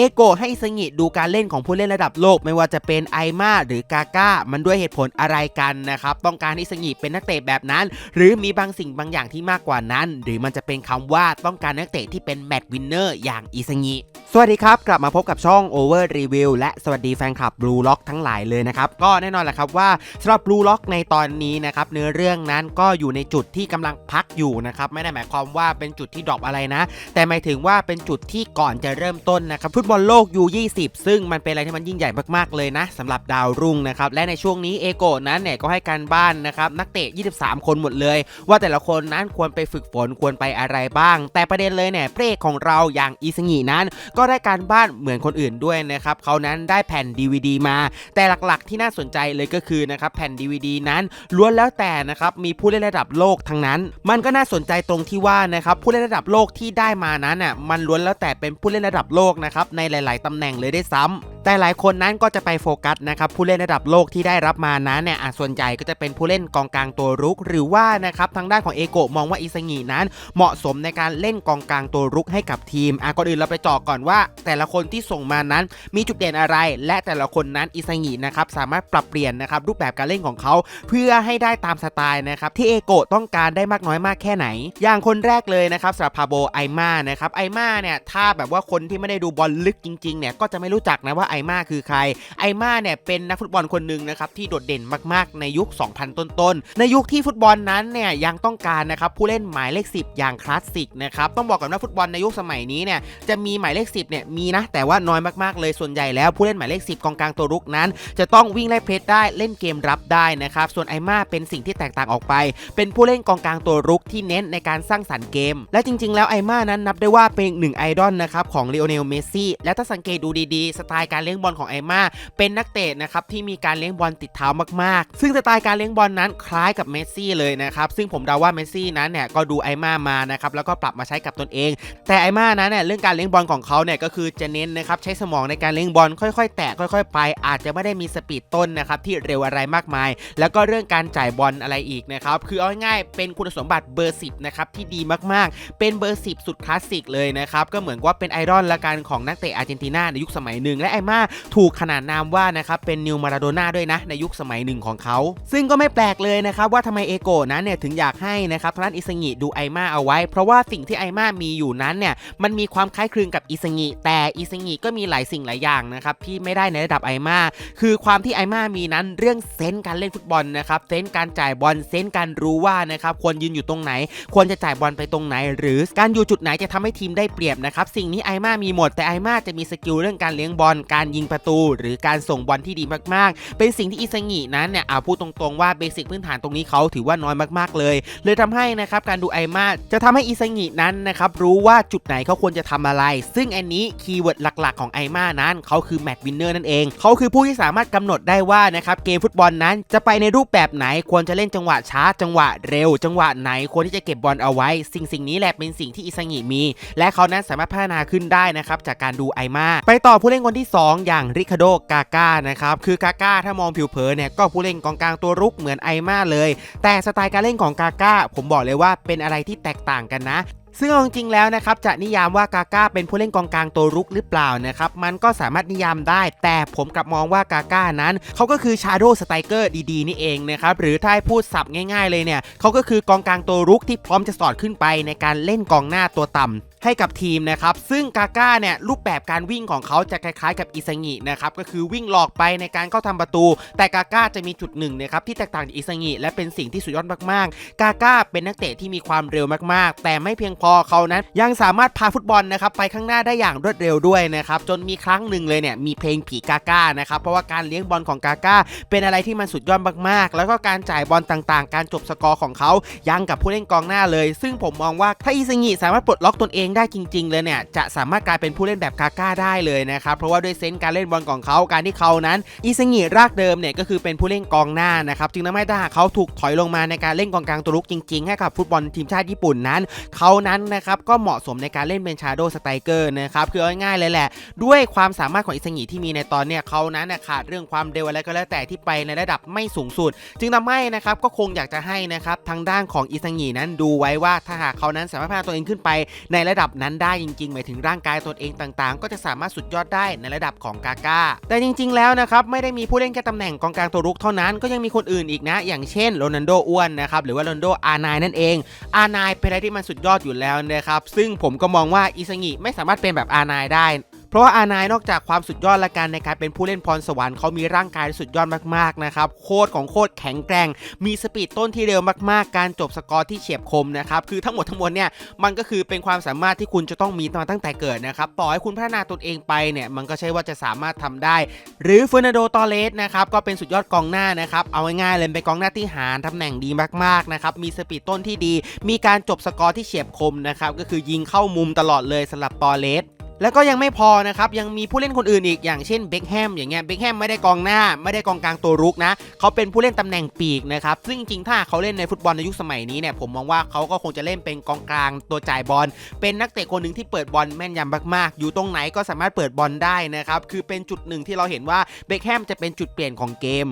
เอโกให้อิสงิดูการเล่นของผู้เล่นระดับโลก ไม่ว่าจะเป็นไอมาหรือกาก้ามันด้วยเหตุผลอะไรกันนะครับต้องการให้อิสงิเป็นนักเตะแบบนั้น หรือมีบางสิ่งบางอย่างที่มากกว่านั้น หรือมันจะเป็นคำว่าต้องการนักเตะที่เป็นแมตช์วินเนอร์อย่างอิสงิสวัสดีครับ กลับมาพบกับช่อง Over Review และสวัสดีแฟนคลับ Blue Lock ทั้งหลายเลยนะครับ ก็แน่นอนแหละครับว่าสำหรับ Blue Lock ในตอนนี้นะครับเนื้อเรื่องนั้นก็อยู่ในจุดที่กำลังพักอยู่นะครับไม่ได้หมายความว่าเป็นจุดที่ดรอปอะไรนะ แต่หมายถึงว่าเป็นจุดที่ก่อนจะเริ่มต้นนะครับฟุตบอลโลก U20 ซึ่งมันเป็นอะไรที่มันยิ่งใหญ่มากๆเลยนะสำหรับดาวรุ่งนะครับและในช่วงนี้เอโกนั้นเนี่ยก็ให้การบ้านนะครับนักเตะ 23 คนหมดเลย ว่าแต่ละคนนั้นควรไปฝึกฝนควรไปอะไรบ้าง แต่ประเด็นเลยเนี่ยเพรกของเราอย่างอีสงีนั้น ก็ได้การบ้านเหมือนคนอื่นด้วยนะครับเขานั้นได้แผ่น DVD มา แต่หลักๆ ที่น่าสนใจเลยก็คือนะครับแผ่น DVD นั้นล้วนแล้วแต่นะครับมีผู้เล่นระดับโลกทั้งนั้น มันก็น่าสนใจตรงที่ว่านะครับผู้เล่นระดับโลกที่ได้มานั้นน่ะมันล้วนแล้วแต่เป็นผู้เล่นระดับโลกนะครับในหลาย ๆตำแหน่งเลยได้ซ้ำ แต่หลายคนนั้นก็จะไปโฟกัสนะครับผู้เล่นระดับโลกที่ได้รับมานั้นเนี่ยส่วนใหญ่ก็จะเป็นผู้เล่นกองกลางตัวรุก หรือว่านะครับทางด้านของเอโกะมองว่าอิสงีนั้น เหมาะสมในการเล่นกองกลางตัวรุกให้กับทีมอะก่อนอื่นเราไปเจาะก่อนว่า แต่ละคนที่ส่งมานั้นมีจุดเด่นอะไร และแต่ละคนนั้นอิสงีนะครับสามารถปรับเปลี่ยนนะครับรูปแบบการเล่นของเขา เพื่อให้ได้ตามสไตล์นะครับที่เอโกะต้องการได้มากน้อยมากแค่ไหน อย่างคนแรกเลยนะครับสำหรับพาโบไอมานะครับไอมาเนี่ยถ้าแบบว่าคนที่ไม่ได้ดูบอลลึกจริงๆเนี่ยก็จะไม่รู้จักนะว่าไอไอมาคือใคร ไอมาเนี่ยเป็นนักฟุตบอลคนหนึ่งนะครับที่โดดเด่นมากๆในยุค 2000 ต้นๆ ในยุคที่ฟุตบอลนั้นเนี่ยยังต้องการนะครับผู้เล่นหมายเลข 10 อย่างคลาสสิกนะครับต้องบอกก่อนว่าฟุตบอลในยุคสมัยนี้เนี่ยจะมีหมายเลข 10เนี่ยมีนะแต่ว่าน้อยมากๆเลยส่วนใหญ่แล้วผู้เล่นหมายเลข 10 กองกลางตัวรุกนั้น จะต้องวิ่งไล่เพรสได้เล่นเกมรับได้นะครับส่วนไอมาเป็นสิ่งที่แตกต่างออกไป เป็นผู้เล่นกองกลางตัวรุกที่เน้นในการสร้างสรรค์เกม และจริง ๆ แล้วไอมานั้นนับได้ว่าเป็นหนึ่งไอดอลนะครับของเลโอเนลเมสซี่และถ้าสังเกตดูดีๆสไตล์การเลี้ยงบอลของไอมาเป็นนักเตะนะครับที่มีการเลี้ยงบอลติดเท้ามากๆ ซึ่งสไตล์การเลี้ยงบอลนั้นคล้ายกับเมสซี่เลยนะครับซึ่งผมเดาว่าเมสซี่นั้นเนี่ยก็ดูไอมามานะครับแล้วก็ปรับมาใช้กับตนเอง แต่ไอมานั้นเนี่ยเรื่องการเลี้ยงบอลของเขาเนี่ยก็คือจะเน้นนะครับใช้สมองในการเลี้ยงบอลค่อยๆ แตะค่อย ๆ ไป อาจจะไม่ได้มีสปีดต้นนะครับที่เร็วอะไรมากมาย แล้วก็เรื่องการจ่ายบอลอะไรอีกนะครับคือเอาง่ายๆเป็นคุณสมบัติเบอร์ 10นะครับที่ดีมากๆ เป็นเบอร์ 10 สุดคลาสสิกเลยนะครับก็เหมือนว่าเป็นไอดอลละกันของนักเตะอาร์เจนตินาในยุคสมัยหนึ่งและไอมาถูกขนานนามว่านะครับเป็นนิวมาราโดน่าด้วยนะ ในยุคสมัยหนึ่งของเขา ซึ่งก็ไม่แปลกเลยนะครับว่าทำไมเอโกะนั้นเนี่ยถึงอยากให้นะครับท่านอิสงิดูไอมาเอาไว้ เพราะว่าสิ่งที่ไอมามีอยู่นั้นเนี่ยมันมีความคล้ายคลึงกับอิสงิแต่อิสงิก็มีหลายสิ่งหลายอย่างนะครับที่ไม่ได้ในระดับไอมาคือความที่ไอมามีนั้นเรื่องเซนส์การเล่นฟุตบอลนะครับเซนส์การจ่ายบอลเซนส์การรู้ว่านะครับควรยืนอยู่ตรงไหน ควรจะจ่ายบอลไปตรงไหน หรือการอยู่จุดไหนจะทำให้ทีมได้เปรียบนะครับสิ่งนี้ไอมามีหมดแต่ไอมาจะมีสกิลเรื่องการเลี้ยงบอลกการยิงประตู หรือการส่งบอลที่ดีมากๆ เป็นสิ่งที่อิสงินั้นเนี่ยเอาพูดตรงๆว่าเบสิกพื้นฐานตรงนี้เขาถือว่าน้อยมากๆเลย เลยทำให้นะครับการดูไอมาจะทำให้อิสงินั้นนะครับรู้ว่าจุดไหนเขาควรจะทำอะไร ซึ่งอันนี้คีย์เวิร์ดหลักๆ ของไอมานั้นเขาคือแมตช์วินเนอร์นั่นเองเขาคือผู้ที่สามารถกำหนดได้ว่านะครับเกมฟุตบอลนั้นจะไปในรูปแบบไหนควรจะเล่นจังหวะช้าจังหวะเร็ว จังหวะไหนควรที่จะเก็บบอลเอาไว้ สิ่งสิ่งนี้แหละเป็นสิ่งที่อิสงิมี และเขานั้นสามารถพัฒนาขึ้นได้นะครับจากการดูไอมาไปต่อผู้เล่นคนที่ 2อย่างริคาโดกาก้านะครับ คือกาก้าถ้ามองผิวเผินเนี่ยก็ผู้เล่นกองกลางตัวรุกเหมือนไอมาเลย แต่สไตล์การเล่นของกาก้าผมบอกเลยว่าเป็นอะไรที่แตกต่างกันนะซึ่งเอาจริงๆแล้วนะครับจะนิยามว่ากาก้าเป็นผู้เล่นกองกลางตัวรุกหรือเปล่านะครับมันก็สามารถนิยามได้ แต่ผมกลับมองว่ากาก้านั้น เขาก็คือชาร์โดสไตเกอร์ดีๆ นี่เองนะครับหรือถ้าพูดสับง่าย ๆ เลยเนี่ยเขาก็คือกองกลางตัวรุกที่พร้อมจะสอดขึ้นไปในการเล่นกองหน้าตัวต่ำให้กับทีมนะครับ ซึ่งกาก้าเนี่ยรูปแบบการวิ่งของเขาจะคล้ายๆ กับอิซางินะครับก็คือวิ่งหลอกไปในการเข้าทำประตู แต่กาก้าจะมีจุดหนึ่งนะครับที่แตกต่างจากอิซางิและเป็นสิ่งที่สุดยอดมากๆ กาก้าเป็นนักเตะที่มีความเร็วมากๆ แต่ไม่เพียงพอเขานั้น ยังสามารถพาฟุตบอลนะครับไปข้างหน้าได้อย่างรวดเร็วด้วยนะครับจนมีครั้งหนึ่งเลยเนี่ยมีเพลงผีกาก้านะครับเพราะว่าการเลี้ยงบอลของกาก้าเป็นอะไรที่มันสุดยอดมากๆ แล้วก็การจ่ายบอลต่างๆ การจบสกอร์ของเขายังกับผู้เล่นกองหน้าเลย ซึ่งผมมองว่าถ้าอิซางิสามารถปลดล็อกตนเองได้จริง ๆ เลยเนี่ยจะสามารถกลายเป็นผู้เล่นแบบกาก้าได้เลยนะครับเพราะว่าด้วยเซนส์การเล่นบอลของเขาการที่เขานั้นอิซงิรากเดิมเนี่ยก็คือเป็นผู้เล่นกองหน้านะครับจึงทำให้ถ้าหากเขาถูกถอยลงมาในการเล่นกองกลางตัวลุกจริง ๆ ให้กับฟุตบอลทีมชาติญี่ปุ่นนั้น เขานั้นนะครับก็เหมาะสมในการเล่นเป็นชาโดสไตเกอร์นะครับคืออง่ายๆเลยแหละ ด้วยความสามารถของอิซงิที่มีในตอนเนี้ยเขานั้นน่ะขาดเรื่องความเร็วอะไรก็แล้วแต่ที่ไปในระดับไม่สูงสุด จึงทำให้นะครับก็คงอยากจะให้นะครับทางด้านของอิซงินั้นดูไว้ว่าถ้าหากเขานั้นสามารถพัฒนาตัวเองขึ้นไปในระดับระดับนั้นได้จริงๆ หมายถึงร่างกายตนเองต่างๆ ก็จะสามารถสุดยอดได้ในระดับของกาก้า แต่จริงๆ แล้วนะครับ ไม่ได้มีผู้เล่นแค่ตำแหน่งกองกลางตัวรุกเท่านั้น ก็ยังมีคนอื่นอีกนะ อย่างเช่นโรนัลโดอ้วนนะครับ หรือว่าโรนัลโดอาร์ไนนั่นเอง อาร์นายเป็นอะไรที่มันสุดยอดอยู่แล้วนะครับ ซึ่งผมก็มองว่าอิซางิไม่สามารถเป็นแบบอาร์นายได้ เพราะว่าอานายนอกจากความสุดยอดและการในการเป็นผู้เล่นพรสวรรค์เขามีร่างกายสุดยอดมากๆนะครับโคตรของโคตรแข็งแกร่ง มีสปีดต้นที่เร็วมากๆ การจบสกอร์ที่เฉียบคมนะครับคือทั้งหมดทั้งมวลเนี่ยมันก็คือเป็นความสามารถที่คุณจะต้องมีมาตั้งแต่เกิดนะครับต่อให้คุณพัฒนาตนเองไปเนี่ยมันก็ใช่ว่าจะสามารถทำได้ หรือเฟอร์นันโดตอเลสนะครับก็เป็นสุดยอดกองหน้านะครับเอาง่ายๆเลยเป็นกองหน้าที่หารตำแหน่งดีมากๆนะครับมีสปีดต้นที่ดี มีการจบสกอร์ที่เฉียบคมนะครับก็คือยิงเข้ามุมตลอดเลยสำหรับตอเลส แล้วก็ยังไม่พอนะครับยังมีผู้เล่นคนอื่นอีกอย่างเช่นเบคแฮมอย่างเงี้ยเบคแฮมไม่ได้กองหน้า ไม่ได้กองกลางตัวรุกนะเขาเป็นผู้เล่นตำแหน่งปีกนะครับซึ่งจริงๆถ้าเขาเล่นในฟุตบอลในยุคสมัยนี้เนี่ยผมมองว่าเขาก็คงจะเล่นเป็นกองกลางตัวจ่ายบอล เป็นนักเตะคนหนึ่งที่เปิดบอลแม่นยำมากๆ อยู่ตรงไหนก็สามารถเปิดบอลได้นะครับคือเป็นจุดหนึ่งที่เราเห็นว่าเบคแฮมจะเป็นจุดเปลี่ยนของเกม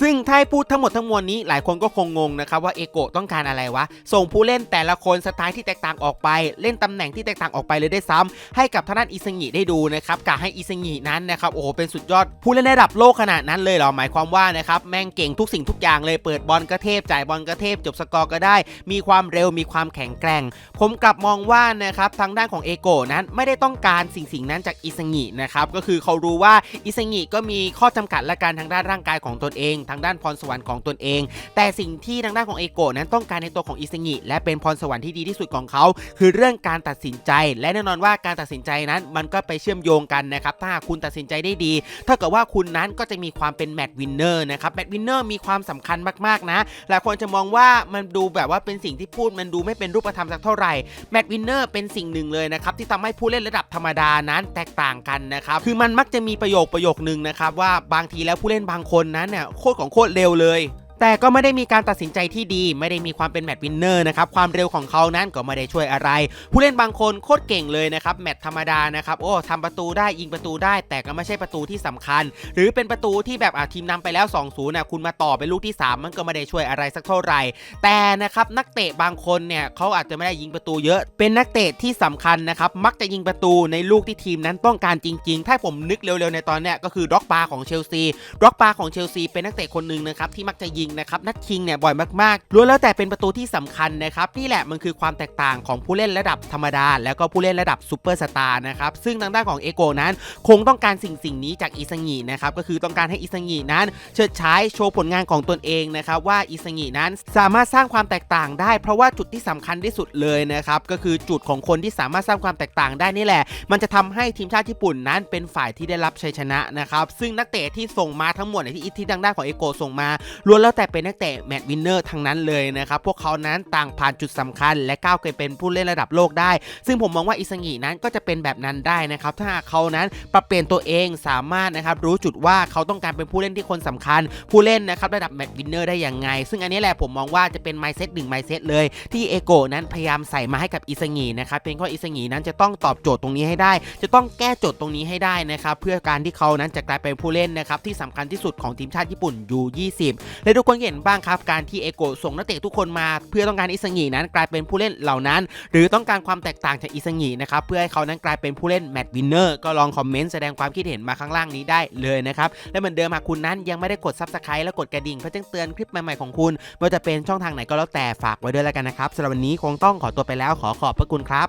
ซึ่งถ้าพูดทั้งหมดทั้งมวลนี้หลายคนก็คงงงนะครับว่าเอโกะต้องการอะไรวะ ส่งผู้เล่นแต่ละคนสไตล์ที่แตกต่างออกไป เล่นตำแหน่งที่แตกต่างออกไปเลยได้ซ้ำให้กับทางด้านอิซงิได้ดูนะครับกะให้อิซงินั้นนะครับโอ้โหเป็นสุดยอดผู้เล่นระดับโลกขนาดนั้นเลยเหรอหมายความว่านะครับแม่งเก่งทุกสิ่งทุกอย่างเลยเปิดบอลก็เทพจ่ายบอลก็เทพจบสกอร์ก็ได้ มีความเร็วมีความแข็งแกร่ง ผมกลับมองว่านะครับทางด้านของเอโกะนั้นไม่ได้ต้องการสิ่งสิ่งนั้นจากอิซงินะครับก็คือเขารู้ว่าอิซงิก็มีข้อจำกัดและการทางด้านร่างกายของตนเองทางด้านพรสวรรค์ของตนเอง แต่สิ่งที่ทางด้านของเอโกะนั้นต้องการในตัวของอิซางิและเป็นพรสวรรค์ที่ดีที่สุดของเขา คือเรื่องการตัดสินใจ และแน่นอนว่าการตัดสินใจนั้นมันก็ไปเชื่อมโยงกันนะครับถ้าคุณตัดสินใจได้ดีเท่ากับว่าคุณนั้นก็จะมีความเป็นแมตช์วินเนอร์นะครับแมตช์วินเนอร์มีความสำคัญมากๆนะหลายคนจะมองว่ามันดูแบบว่าเป็นสิ่งที่พูดมันดูไม่เป็นรูปธรรมสักเท่าไหร่แมตช์วินเนอร์เป็นสิ่งหนึ่งเลยนะครับที่ทำให้ผู้เล่นระดับธรรมดานั้นแตกต่างกันนะครับคือมันมักจะมีประโยคประโยคนึงนะครับว่าบางทีแล้วผู้เล่นบางคนนั้นเนี่ยโคตรของโคตรเร็วเลย แต่ก็ไม่ได้มีการตัดสินใจที่ดี ไม่ได้มีความเป็นแมตช์วินเนอร์นะครับ ความเร็วของเขานั้นก็ไม่ได้ช่วยอะไร ผู้เล่นบางคนโคตรเก่งเลยนะครับ แมตช์ธรรมดานะครับ โอ้ทำประตูได้ยิงประตูได้ แต่ก็ไม่ใช่ประตูที่สำคัญ หรือเป็นประตูที่แบบอะทีมนำไปแล้ว2-0นย์นะคุณมาต่อเป็นลูกที่ 3 มันก็ไม่ได้ช่วยอะไรสักเท่าไหร่ แต่นะครับนักเตะบางคนเนี่ยเขาอาจจะไม่ได้ยิงประตูเยอะ เป็นนักเตะที่สำคัญนะครับ มักจะยิงประตูในลูกที่ทีมนั้นต้องการจริง ๆ ถ้าผมนึกเร็วๆในตอนเนี้ยก็คือด็อกปาของเชลซีด็อกปาของเชลซีเป็นนักเตะคนหนึ่งนะครับที่มักจะยิงนะครับนัดชิงเนี่ยบ่อยมากๆล้วนแล้วแต่เป็นประตูที่สำคัญนะครับนี่แหละมันคือความแตกต่างของผู้เล่นระดับธรรมดา แล้วก็ผู้เล่นระดับซูเปอร์สตาร์นะครับซึ่งทางด้านของเอโกนั้น คงต้องการสิ่งสิ่งนี้จากอิซางินะครับก็คือต้องการให้อิซางินั้น เชิดใช้โชว์ผลงานของตนเองนะครับว่าอิซางินั้นสามารถสร้างความแตกต่างได้ เพราะว่าจุดที่สำคัญที่สุดเลยนะครับก็คือจุดของคนที่สามารถสร้างความแตกต่างได้นี่แหละ มันจะทำให้ทีมชาติญี่ปุ่นนั้นเป็นฝ่ายที่ได้รับชัยชนะนะครับซึ่งนักเตะที่ส่งมาทั้งหมดเนี่ยที่ที่ทางด้านของเอโกส่งมาล้วนแล้วแต่เป็นนักเตะแมตช์วินเนอร์ทั้งนั้นเลยนะครับ พวกเขานั้นต่างผ่านจุดสำคัญ และก้าวไปเป็นผู้เล่นระดับโลกได้ ซึ่งผมมองว่าอิซงินั้นก็จะเป็นแบบนั้นได้นะครับ ถ้าเขานั้นปรับเปลี่ยนตัวเองสามารถนะครับรู้จุดว่าเขาต้องการเป็นผู้เล่นที่คนสำคัญ ผู้เล่นนะครับระดับแมตช์วินเนอร์ได้อย่างไง ซึ่งอันนี้แหละผมมองว่าจะเป็นไมซ์เซตหนึ่งไมซ์เซตเลย ที่เอโกนั้นพยายามใส่มาให้กับอิซงินะครับเป็นเพราะอิซงินั้นจะต้องตอบโจทย์ตรงนี้ให้ได้ จะต้องแก้โจทย์ตรงนี้ให้ได้นะครับเพื่อการที่เขานั้นจะกลายเป็นผู้เล่นนะครับที่สำคัญที่สุดของทีมชาติญี่ปุ่นยู20และทุคนเห็นบ้างครับ การที่เอโกส่งนักเตะทุกคนมาเพื่อต้องการอิซางินั้นกลายเป็นผู้เล่นเหล่านั้น หรือต้องการความแตกต่างจากอิซางินะครับเพื่อให้เขานั้นกลายเป็นผู้เล่นแมตช์วินเนอร์ก็ลองคอมเมนต์แสดงความคิดเห็นมาข้างล่างนี้ได้เลยนะครับและเหมือนเดิมหากคุณนั้นยังไม่ได้กด subscribe และกดกระดิ่งเพื่อแจ้งเตือนคลิปใหม่ๆของคุณไม่ว่าจะเป็นช่องทางไหนก็แล้วแต่ฝากไว้ด้วยแล้วกันนะครับสำหรับวันนี้คงต้องขอตัวไปแล้วขอขอบพระคุณครับ